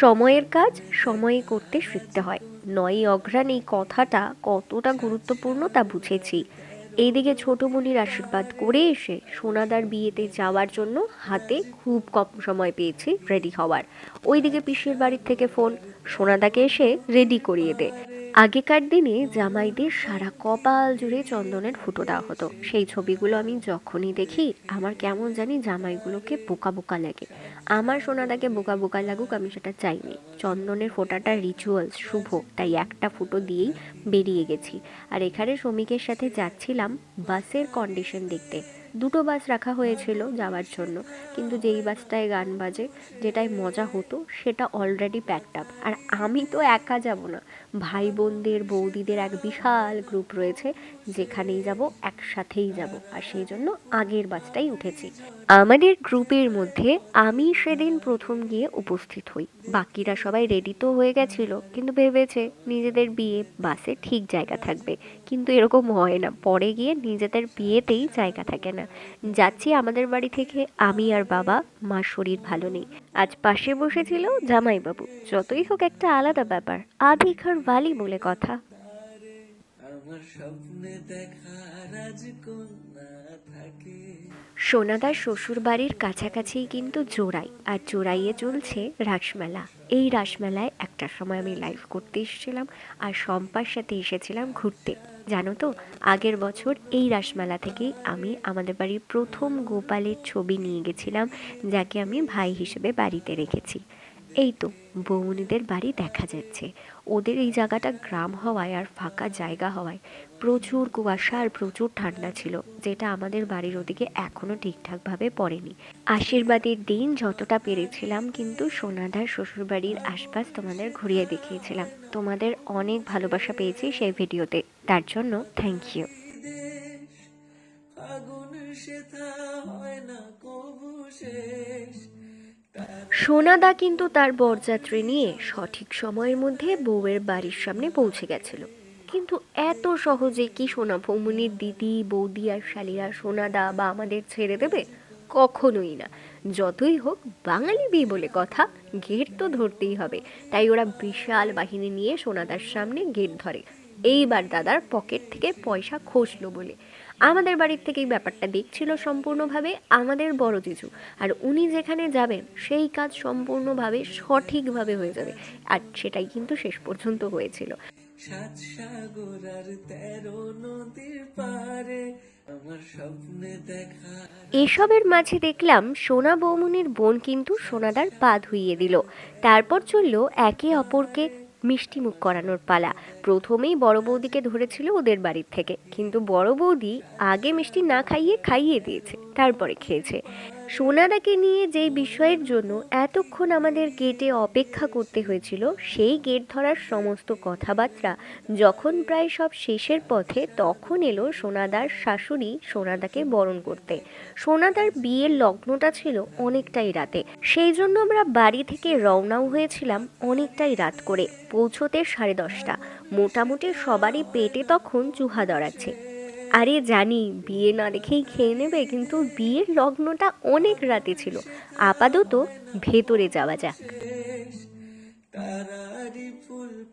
সময়ের কাজ সময়ে করতে শিখতে হয়। নয় অঘ্রাণ এই কথাটা কতটা গুরুত্বপূর্ণ তা বুঝেছি। এইদিকে ছোটমণির আশীর্বাদ করে এসে সোনাদার বিয়েতে যাওয়ার জন্য হাতে খুব কম সময় পেয়েছি রেডি হওয়ার। ওইদিকে পিসির বাড়ির থেকে ফোন সোনাদাকে এসে রেডি করিয়ে দে। আগেকার দিনে জামাইদের সারা কপাল জুড়ে চন্দনের ফুটো দেওয়া হতো। সেই ছবিগুলো আমি যখনই দেখি, আমার কেমন জানি জামাইগুলোকে বোকা বোকা লাগে। আমার সোনাটাকে বোকা বোকা লাগুক, আমি সেটা চাইনি। চন্দনের ফোঁটাটা রিচুয়ালস শুভ। তাই একটা ফুটো দিয়েই বেরিয়ে গেছি। আর এখানে শ্রমিকের সাথে যাচ্ছিলাম বাসের কন্ডিশন দেখতে। দুটো বাস রাখা হয়েছিল যাওয়ার জন্য। কিন্তু যেই বাসটায় গান বাজে, যেটায় মজা হতো, সেটা অলরেডি প্যাকড আপ আর আমি তো একা যাব না। ভাই বোনদের বৌদিদের এক বিশাল গ্রুপ রয়েছে, যেখানেই যাব, একসাথেই যাব। আর সেই জন্য আগের বাসটাই উঠেছি। আমাদের গ্রুপের মধ্যে আমি সেদিন প্রথম গিয়ে উপস্থিত হই। বাকিরা সবাই রেডি তো হয়ে গেছিল, কিন্তু ভেবেছে নিজেদের বিয়ে বাসে ঠিক জায়গা থাকবে। কিন্তু এরকম হয় না। পরে গিয়ে নিজেদের বিয়েতেই জায়গা থাকে না। যাচ্ছি আমাদের বাড়ি থেকে, আমি আর বাবা, মার শরীর ভালো নেই। আজ পাশে বসেছিল জামাইবাবু। যতই হোক একটা আলাদা ব্যাপার আধিকার বালি বলে কথা। সোনাদার শ্বশুর বাড়ির কাছাকাছিই কিন্তু জোড়াই, আর জোড়াইয়ে চলছে রাসমেলা। এই রাসমেলায় একটা সময় আমি লাইভ করতে এসেছিলাম আর শম্পার সাথে এসেছিলাম ঘুরতে। জানো তো, আগের বছর এই রাসমেলা থেকেই আমি আমাদের বাড়ির প্রথম গোপালের ছবি নিয়ে গেছিলাম, যাকে আমি ভাই হিসেবে বাড়িতে রেখেছি। এই তো বৌমনিদের বাড়ি দেখা যাচ্ছে। ওদের এই জায়গাটা গ্রাম হওয়ায় আর ফাঁকা জায়গা হওয়ায় প্রচুর কুয়াশা আর প্রচুর ঠান্ডা ছিল, যেটা আমাদের বাড়ির ওদিকে এখনও ঠিকঠাকভাবে পড়েনি। আশীর্বাদের দিন যতটা পেরেছিলাম, কিন্তু সোনাধার শ্বশুরবাড়ির আশপাশ তোমাদের ঘুরিয়ে দেখিয়েছিলাম। তোমাদের অনেক ভালোবাসা পেয়েছি সেই ভিডিওতে, তার জন্য থ্যাংক ইউ আগুন হয় না, কবু শেষ। সোনাদা কিন্তু তার বরযাত্রী নিয়ে সঠিক সময়ের মধ্যে বউয়ের বাড়ির সামনে পৌঁছে গেছিল। কিন্তু এত সহজে কি সোনা ভৌমনির দিদি, বৌদি আর শালিরা সোনাদা বা আমাদের ছেড়ে দেবে? কখনোই না। যতই হোক, বাঙালি বিয়ে বলে কথা গেট তো ধরতেই হবে। তাই ওরা বিশাল বাহিনী নিয়ে সোনাদার সামনে গেট ধরে। এইবার দাদার পকেট থেকে পয়সা খসলো বলে। আমাদের বাড়ির থেকেই ব্যাপারটা দেখছিল সম্পূর্ণভাবে আমাদের বড় জিজু। আর উনি যেখানে যাবেন সেই কাজ সম্পূর্ণভাবে সঠিকভাবে হয়ে যাবে। আর সেটাই কিন্তু শেষ পর্যন্ত হয়েছিল। সাত সাগর আর তেরো নদীর পারে আমার স্বপ্নে দেখা। এসবের মাঝে দেখলাম সোনা বৌমনির বোন কিন্তু সোনাদার পা ধুইয়ে দিল। তারপর চলল একে অপরকে মিষ্টি মুখ করানোর পালা। প্রথমেই বড় বৌদিকে ধরেছিল ওদের বাড়ির থেকে। কিন্তু বড় বৌদি আগে মিষ্টি না খাইয়ে খাইয়ে দিয়েছে। তারপরে খেয়েছে। সোনাদাকে নিয়ে যেই বিষয়ের জন্য এতক্ষণ আমাদের গেটে অপেক্ষা করতে হয়েছিল, সেই গেট ধরার সমস্ত কথাবার্তা যখন প্রায় সব শেষের পথে তখন এলো সোনাদার শাশুড়ি সোনাদাকে বরণ করতে। সোনাদার বিয়ের লগ্নটা ছিল অনেকটাই রাতে। সেই জন্য আমরা বাড়ি থেকে রওনাও হয়েছিলাম অনেকটাই রাত করে, পৌঁছতে সাড়ে দশটা। মোটামুটি সবারই পেটে তখন চুহা দড়াচ্ছে। আরে জানি, বিয়ে না দেখেই খেয়ে নেবে, কিন্তু বিয়ের লগ্নটা অনেক রাতে ছিল। আপাতত ভেতরে যাওয়া যাক।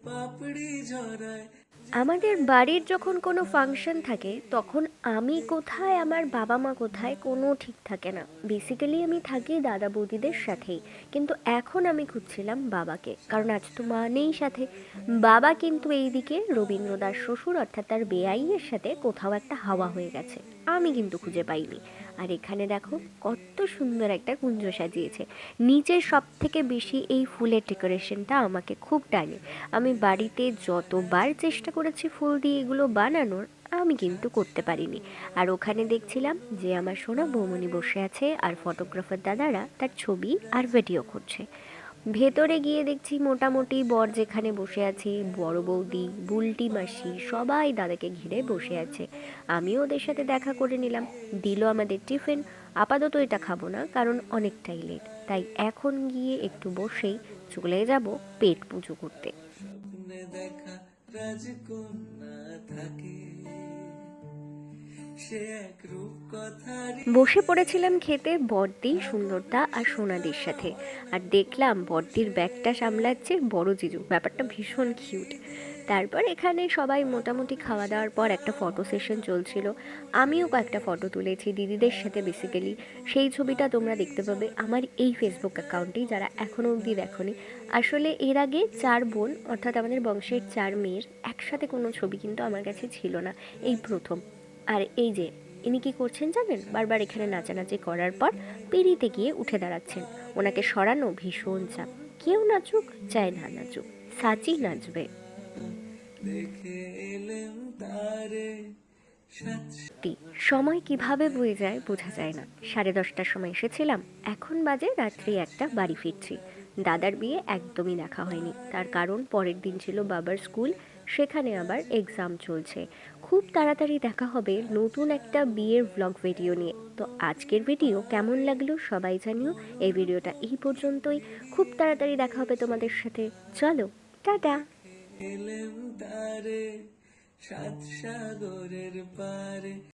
পাপড়ি ঝরায়। আমাদের বাড়ির যখন কোনো ফাংশন থাকে, তখন আমি কোথায়, আমার বাবা মা কোথায়, কোনো ঠিক থাকে না। বেসিক্যালি আমি থাকি দাদা বৌদিদের সাথেই। কিন্তু এখন আমি খুঁজছিলাম বাবাকে। কারণ আজ তো মা নেই সাথে। বাবা কিন্তু এইদিকে রবীন্দ্র দাস শ্বশুর, অর্থাৎ তার বেআইয়ের সাথে কোথাও একটা হাওয়া হয়ে গেছে। আমি কিন্তু খুঁজে পাইনি। আর এখানে দেখো কত সুন্দর একটা কুঞ্জ সাজিয়েছে। নিচে সব থেকে বেশি এই ফুলের ডেকোরেশনটা আমাকে খুব টানে। আমি বাড়িতে যতবার চেষ্টা করেছি ফুল দিয়ে এগুলো বানানোর, আমি কিন্তু করতে পারিনি। আর ওখানে দেখছিলাম যে আমার সোনা বৌমনি বসে আছে আর ফটোগ্রাফার দাদারা তার ছবি আর ভিডিও করছে। ভেতরে গিয়ে দেখছি মোটামুটি বর যেখানে বসে আছে, বড় বৌদি, বুলটি মাসি, সবাই দাদাকে ঘিরে বসে আছে। আমিও ওদের সাথে দেখা করে নিলাম। দিল আমাদের টিফিন। আপাতত এটা খাব না, কারণ অনেকটাই লেট তাই এখন গিয়ে একটু বসেই চলে যাব পেট পুজো করতে। দেখা রাজকন্যা থাকে। বসে পড়েছিলাম খেতে বড়দি সুন্দরদা আর সোনাদির সাথে। আর দেখলাম বড়দির ব্যাগটা সামলাচ্ছে বড় জিজু। ব্যাপারটা ভীষণ কিউট। তারপর এখানে সবাই মোটামুটি খাওয়া দাওয়ার পর একটা ফটো সেশন চলছিল। আমিও কয়েকটা ফটো তুলেছি দিদিদের সাথে বেসিক্যালি সেই ছবিটা তোমরা দেখতে পাবে আমার এই ফেসবুক অ্যাকাউন্টেই যারা এখনও অবধি দেখোনি। আসলে এর আগে চার বোন, অর্থাৎ আমাদের বংশের চার মেয়ের, একসাথে কোনো ছবি কিন্তু আমার কাছে ছিল না। এই প্রথম। আর এই যে ইনি কি করছেন জানেন? বারবার এখানে নাচানাচি করার পর পিড়িতে গিয়ে উঠে দাঁড়াচ্ছেন। ওনাকে সরানো ভীষণ চাপ। কেউ নাচুক চায় না নাচুক। সাচি নাচবে। সময় কীভাবে বয়ে যায় বোঝা যায় না। সাড়ে দশটার সময় এসেছিলাম এখন বাজে রাত্রি একটা বাড়ি ফিরছি। দাদার বিয়ে একদমই দেখা হয়নি। তার কারণ পরের দিন ছিল বাবার স্কুল সেখানে আবার এক্সাম চলছে। খুব তাড়াতাড়ি দেখা হবে নতুন একটা বিয়ের ব্লগ ভিডিও নিয়ে। তো আজকের ভিডিও কেমন লাগল সবাই জানিও। এই ভিডিওটা এই পর্যন্তই। খুব তাড়াতাড়ি দেখা হবে তোমাদের সাথে। চলো, টাটা! সাত সাগরের পারে।